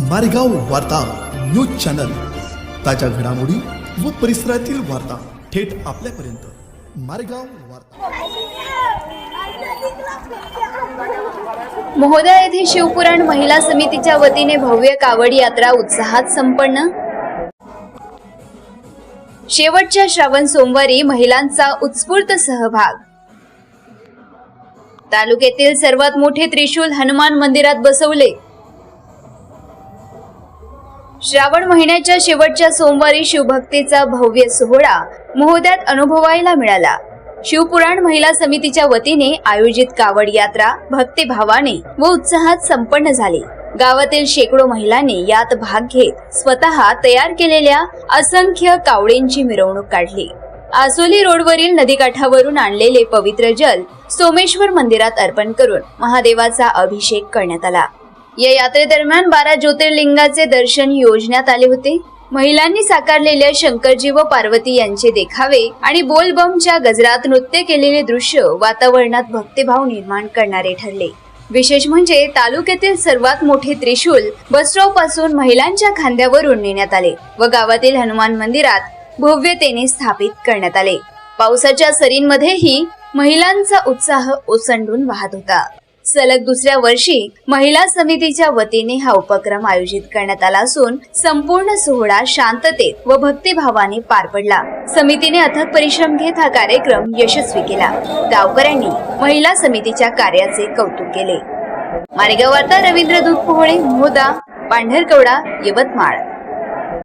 मारेगाव वार्ता news channel. ताज्या घडामोडी व परिसरातील वार्ता थेट आपल्यापर्यंत. मारेगाव वार्ता. महोदया येथे शिवपुराण महिला समितीच्या वतीने भव्य कावड यात्रा उत्साहात संपन्न. शेवटच्या श्रावण सोमवारी महिलांचा उत्स्फूर्त सहभाग. तालुक्यातील सर्वात मोठे त्रिशूल हनुमान मंदिरात बसवले. श्रावण महिन्याच्या शेवटच्या सोमवारी शिवभक्तीचा भव्य सोहळा महोदयात अनुभवायला मिळाला. शिवपुराण महिला समितीच्या वतीने आयोजित कावड यात्रा भक्तिभावाने व उत्साहात संपन्न झाली. गावातील शेकडो महिलांनी यात भाग घेत स्वतः तयार केलेल्या असंख्य कावडींची मिरवणूक काढली. आसोली रोडवरील नदीकाठावरून आणलेले पवित्र जल सोमेश्वर मंदिरात अर्पण करून महादेवाचा अभिषेक करण्यात आला. या यात्रेदरम्यान बारा ज्योतिर्लिंगाचे दर्शन योजण्यात आले होते. महिलांनी साकारलेल्या शंकरजी व पार्वती यांचे देखावे आणि बोलबमच्या गजरात नृत्य केलेले दृश्य वातावरणात भक्तिभाव निर्माण करणारे ठरले. विशेष म्हणजे तालुक्यातील सर्वात मोठे त्रिशूल बसस्टॉपपासून महिलांच्या खांद्यावरून नेण्यात आले व गावातील हनुमान मंदिरात भव्यतेने स्थापित करण्यात आले. पावसाच्या सरींमध्येही महिलांचा उत्साह ओसंडून वाहत होता. सलग दुसऱ्या वर्षी महिला समितीच्या वतीने हा उपक्रम आयोजित करण्यात आला असून संपूर्ण सोहळा शांततेत व भक्तिभावाने पार पडला. समितीने अथक परिश्रम घेत हा कार्यक्रम यशस्वी केला. गावकऱ्यांनी महिला समितीच्या कार्याचे कौतुक केले. मारेगाव वार्ता रवींद्र दूध मोदा पांढरकवडा यवतमाळ.